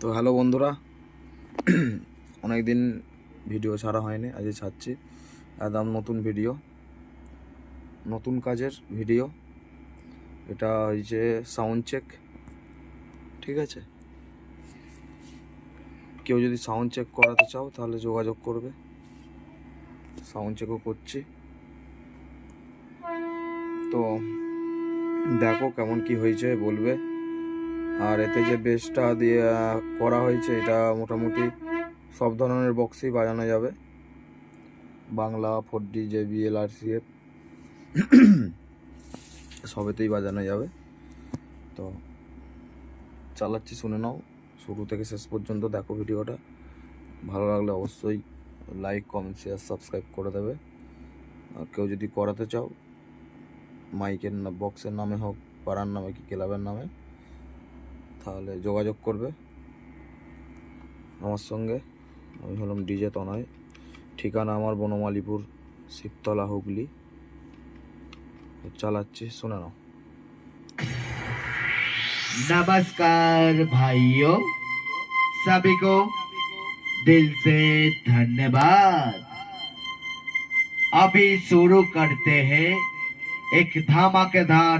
তো হ্যালো বন্ধুরা অনেক দিন ভিডিও ছাড়া হয়নি আজকে ছাড়ছি। একদম নতুন ভিডিও, নতুন কাজের ভিডিও। এটা হয়েছে সাউন্ড চেক ঠিক আছে? কেউ যদি সাউন্ড চেক করাতে চাও, তাহলে যোগাযোগ করবে। সাউন্ড চেকও করছি। তো দেখো কেমন কি হয়েছে, বলবে। আর এতে যে বেসটা দিয়ে করা হয়েছে, এটা মোটামুটি সব ধরনের বক্সেই বাজানো যাবে। Bangla four D J B L R C F সবেতেই বাজানো যাবে। তো চালাচ্ছি, শুনে নাও। শুরু থেকে শেষ পর্যন্ত দেখো ভিডিওটা। ভালো লাগলে অবশ্যই লাইক কমেন্ট শেয়ার সাবস্ক্রাইব করে দেবে। আর কেউ যদি করাতে চাও, মাইকের বক্সের নামে হোক, পাড়ার নামে কি ক্লাবের নামে তাহলে যোগাযোগ করবে আমার সঙ্গে আমি হলাম ডিজে তনয় ঠিকানা আমার বনমালীপুর শিবতলা হুগলি চালাচ্ছি শুনে নাও नमस्कार भाइयों सभी को दिल से धन्यवाद अभी शुरू करते हैं एक धमाकेदार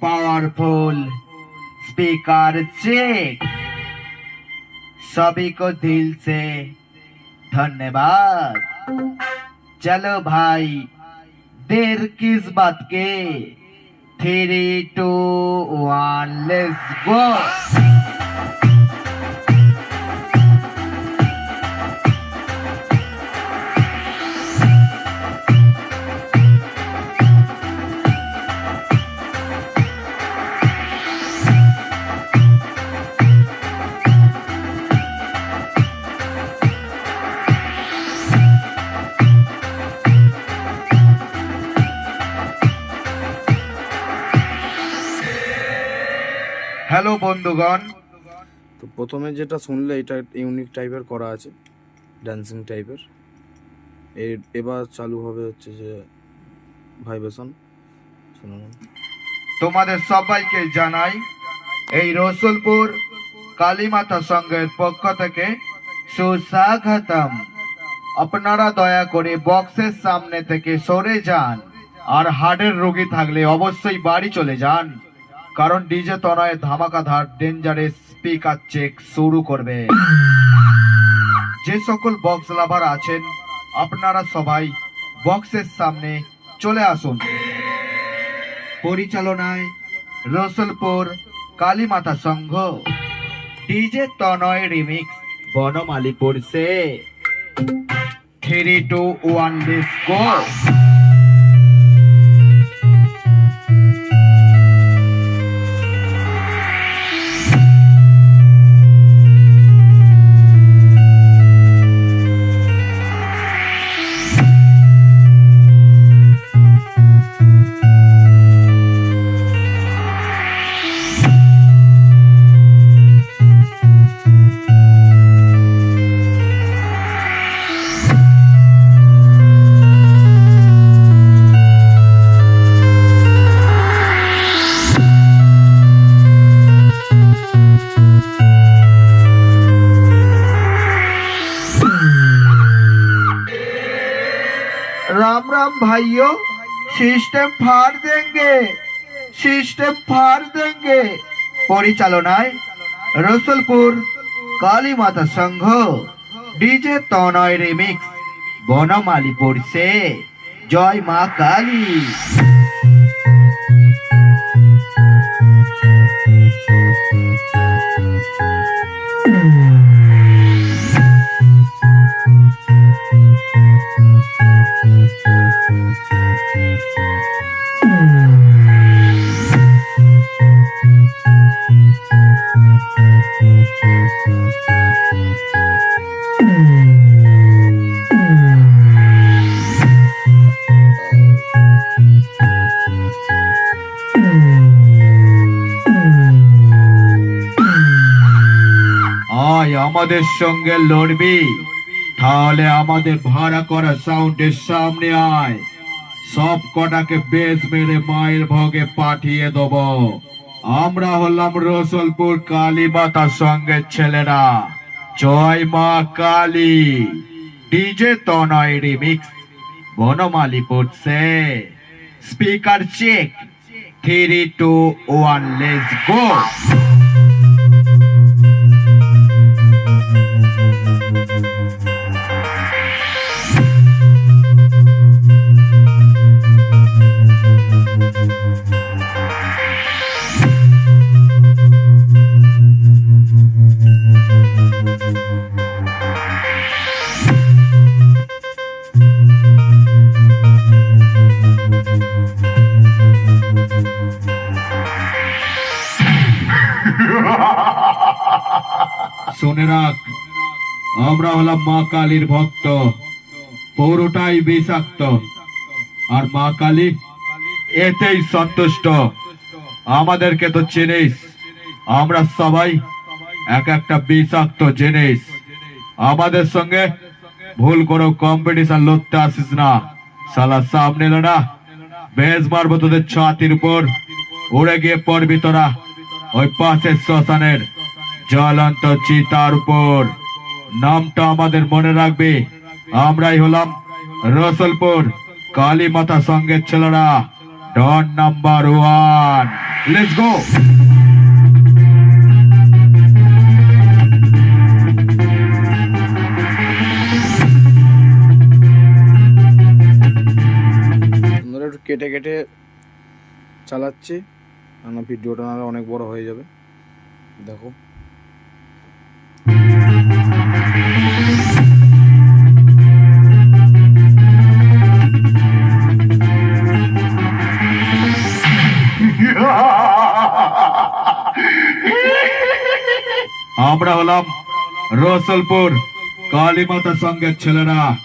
पावरफुल स्पीकर चेक सभी को दिल से धन्यवाद चलो भाई देर किस बात के three two one let's go hello বন্ধুগণ। তো প্রথমে যেটা শুনলে এটা ইউনিক টাইপের করা আছে ড্যান্সিং টাইপের এবার চালু হবে হচ্ছে যে ভাইব্রেশন শুনে নাও তোমাদের সবাইকে জানাই এই রসুলপুর কালীমাতা সংঘের পক্ষ থেকে সুস্বাগতম। আপনারা দয়া করে বক্সের সামনে থেকে সরে যান আর হার্টের রোগী থাকলে অবশ্যই বাড়ি চলে যান। কারণ ডিজে তনয় ধামাকাধার ডেঞ্জারেস স্পিকার চেক শুরু করবে। যে সকল বক্স লাভার আছেন, আপনারা সবাই বক্সের সামনে চলে আসুন। পরিচালনায় রসুলপুর কালীমাতা সংঘ। ডিজে তনয় রিমিক্স বনমালীপুর সে। Three two one disco Ram Ram भाइयों सिस्टम फाड़ देंगे सिस्टम फाड़ देंगे পরিচালনায় রসুলপুর কালী মাতা সংঘ ডিজে তনয় রিমিক্স বনমালীপুর সে জয় মা কালী আয় আমাদের সঙ্গে লড়বি। তাহলে আমাদের ভাড়া করা সাউন্ডের সামনে আয়। সব কটাকে বেশ মেরে মায়ের ভোগে পাঠিয়ে দেব। আমরা হলাম রসুলপুর কালী মাতার সঙ্গে ছেলেরা। জয় মা কালী। DJ Tanay remix. বনমালী পড়ছে speaker check. Three two one, let's go. শুনে রাখ, আমরা হলাম মা কালীর ভক্ত, পৌরটাই বিষাক্ত। আর মা কালী এতেই সন্তুষ্ট। আমাদেরকে তো চিনিস আমরা সবাই এক একটা বিষাক্ত জিনিস আমাদের সঙ্গে ভুল করে কম্পিটিশন লড়তে আসিস না। সালা সামনে না বেশ মারবো তোদের ছাতির উপর, উড়ে গিয়ে পড়বি তোরা, ওই পাশের শ্মশানের। জ্বলন্ত চিতার উপর। নামটা আমাদের মনে রাখবে। আমরাই হলাম রসলপুর কালী মাতা সঙ্গের ছেলেরা। Don number one. Let's go কেটে কেটে চালাচ্ছি। কেন ভিডিওটা নাহলে অনেক বড় হয়ে যাবে। দেখো। আমরা হলাম রসলপুর কালী মাতা সঙ্গের ছেলেরা।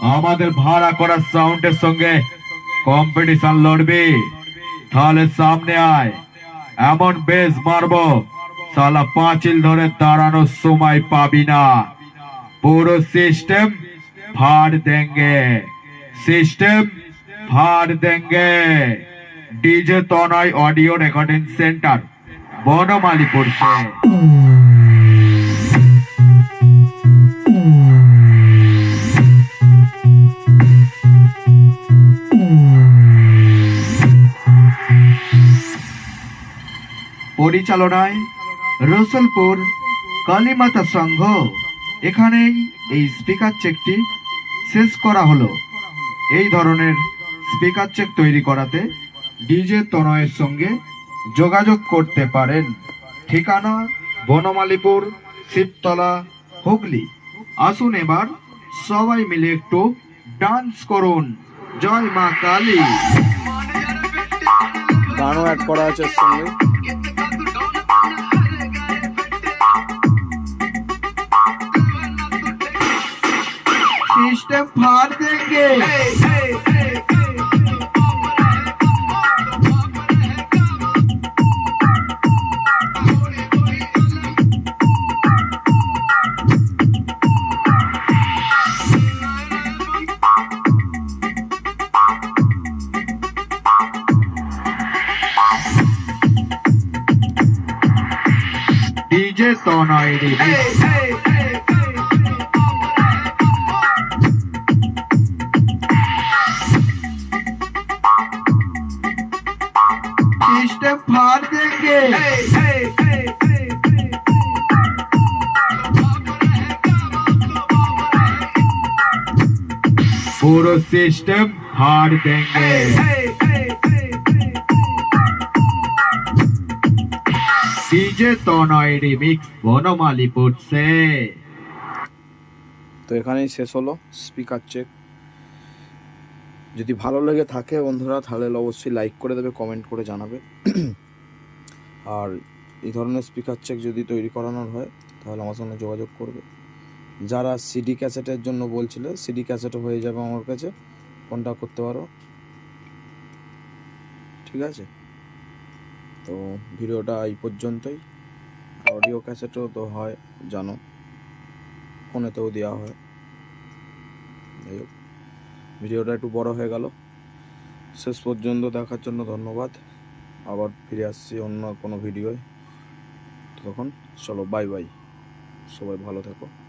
আমাদের ভাড়া করা সাউন্ডের সঙ্গে কম্পিটিশন লড়বি। তাহলে সামনে আয়। এমন বেশ মারবো। সালা পাঁচিল ধরে দাঁড়ানোর সময় পাবি না। পুরো সিস্টেম ফার দেঙ্গে। সিস্টেম ফার দেঙ্গে। DJ Tanay audio recording centre Banamalipur সে। পরিচালনায় রসুলপুর কালীমাতা সংঘ। এখানেই এই স্পিকার চেকটি শেষ করা হলো। এই ধরনের স্পিকার চেক তৈরি করাতে ডিজে তনয়ের সঙ্গে যোগাযোগ করতে পারেন। ঠিকানা বনমালীপুর, শিবতলা, হুগলি। আসুন এবার সবাই মিলে একটু ডান্স করুন। জয় মা কালী। গানও অ্যাড করা আছে সঙ্গে। सिस्टम फाड़ देंगे डीजे तो नॉइडी पूरा सिस्टम फाड़ देंगे डीजे तो नॉइडी मिक्स বনমালীপুর से তো এখানেই শেষ হলো স্পিকার চেক যদি ভালো লেগে থাকে বন্ধুরা তাহলে অবশ্যই লাইক করে দেবে কমেন্ট করে জানাবে আর এই ধরনের স্পিকার চেক যদি তৈরি করানোর হয় তাহলে আমার সঙ্গে যোগাযোগ করবে যারা সিডি ক্যাসেটের জন্য বলছিলে সিডি ক্যাসেটও হয়ে যাবে আমার কাছে। কন্ট্যাক্ট করতে পারো? ঠিক আছে? তো ভিডিওটা এই পর্যন্তই। অডিও ক্যাসেটও তো হয়, জানো। ফোনেতেও দেওয়া হয়। যাই হোক, ভিডিওটা একটু বড় হয়ে গেল। শেষ পর্যন্ত দেখার জন্য ধন্যবাদ। আবার ফিরে আসছি অন্য কোনো ভিডিওয়। তখন চলো বাই বাই সবাই ভালো থেকো।